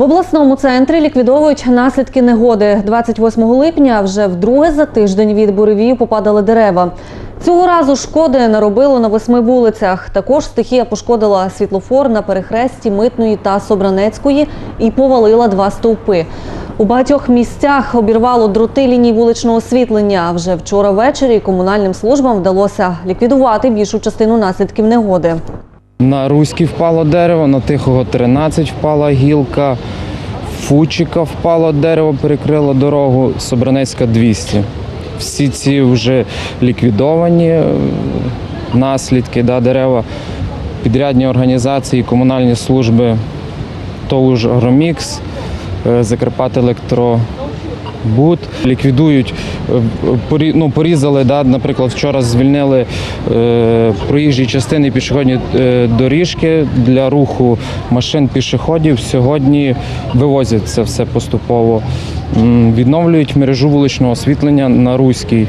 В обласному центрі ліквідовують наслідки негоди. 28 липня вже вдруге за тиждень від буревію попадали дерева. Цього разу шкоди наробило на восьми вулицях. Також стихія пошкодила світлофор на перехресті Митної та Собранецької і повалила два стовпи. У багатьох місцях обірвало дроти ліній вуличного освітлення. Вже вчора ввечері комунальним службам вдалося ліквідувати більшу частину наслідків негоди. На Руській впало дерево, на Тихого 13 впала гілка, Фучика впало дерево, перекрило дорогу, Собранецька 200. Всі ці вже ліквідовані е, наслідки, да, дерева, підрядні організації, комунальні служби, ТОУЖ «Агромікс», е, Закарпателектро, Бут ліквідують, ну, порізали, да, наприклад, вчора звільнили е, проїжджі частини пішохідні е, доріжки для руху машин пішоходів. Сьогодні вивозять це все поступово. Відновлюють мережу вуличного освітлення на Руській.